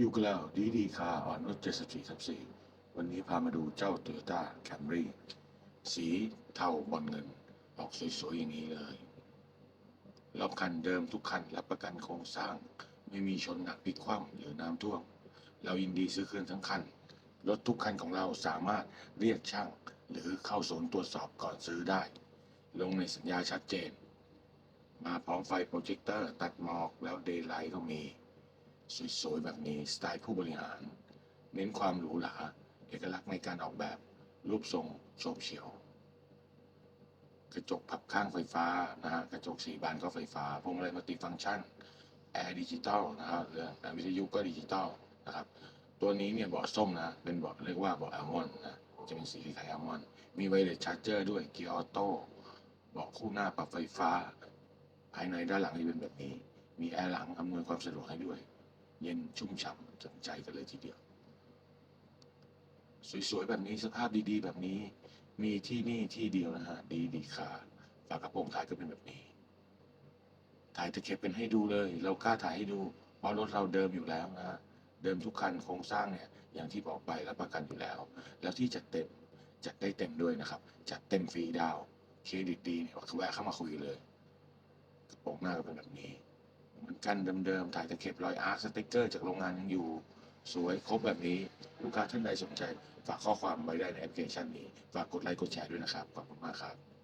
ยูกับเราดีดีคาอ่อนนุช74ทับ4วันนี้พามาดูเจ้า Toyota Camry สีเทาบอลเงิน ออกสวยๆอย่างนี้เลยรอบคันเดิมทุกคันรับประกันโครงสร้าง ไม่มีชนหนักพลิกคว่ำหรือน้ำท่วม เรายินดีซื้อคืนทั้งคัน รถทุกคันของเราสามารถเรียกช่าง หรือเข้าศูนย์ตรวจสอบก่อนซื้อได้ ลงในสัญญาชัดเจน มาพร้อมไฟโปรเจคเตอร์ตัดหมอกแล้วเดย์ไลท์ก็มี สวยๆแบบนี้สไตล์ผู้บริหาร เน้นความหรูหราเอกลักษณ์ในการออกแบบ รูปทรงโฉบเฉียว กระจกพับข้างไฟฟ้านะฮะกระจกสีบานก็ไฟฟ้าพวงมาลัยมัลติฟังก์ชันแอร์ดิจิตอลนะฮะเรื่องวิทยุก็ดิจิตอลนะครับตัวนี้เนี่ยเบาะส้มนะเป็นเบาะเรียกว่าเบาะอัลมอนด์นะจะเป็นสีคล้ายๆอัลมอนด์มีไวเลสชาร์จเจอร์ด้วยเกียร์ออโต้เบาะคู่หน้าปรับไฟฟ้า ภายในด้านหลังจะเป็นแบบนี้ มีแอร์หลังอำนวยความสะดวกให้ด้วย เย็นชุ่มฉ่ำถึงใจกันเลยทีเดียว สวยๆ แบบนี้สภาพดีๆ แบบนี้ มีที่นี่ที่เดียวนะฮะ ดีดีคาฝากระโปรงท้ายก็เป็นแบบนี้ ถ่ายตะเข็บเป็นให้ดูเลย เรากล้าถ่ายให้ดู เพราะรถเราเดิมอยู่แล้วนะฮะ เดิมทุกคันโครงสร้างเนี่ย อย่างที่บอกไปรับประกันอยู่แล้ว แล้วที่จัดเต็มจัดได้เต็มด้วยนะครับ จัดเต็มฟรีดาว เครดิตดีเนี่ยแวะเข้ามาคุยเลยกระโปรงหน้าก็เป็นแบบนี้ กันเดิมๆ ถ่ายตะเข็บรอยอาร์ตสติกเกอร์จากโรงงานยังอยู่ สวยครบแบบนี้ ลูกค้าท่านใดสนใจ ฝากข้อความไว้ได้ในแอปพลิเคชันนี้ ฝากกดไลค์กดแชร์ด้วยนะครับ ขอบคุณมากครับ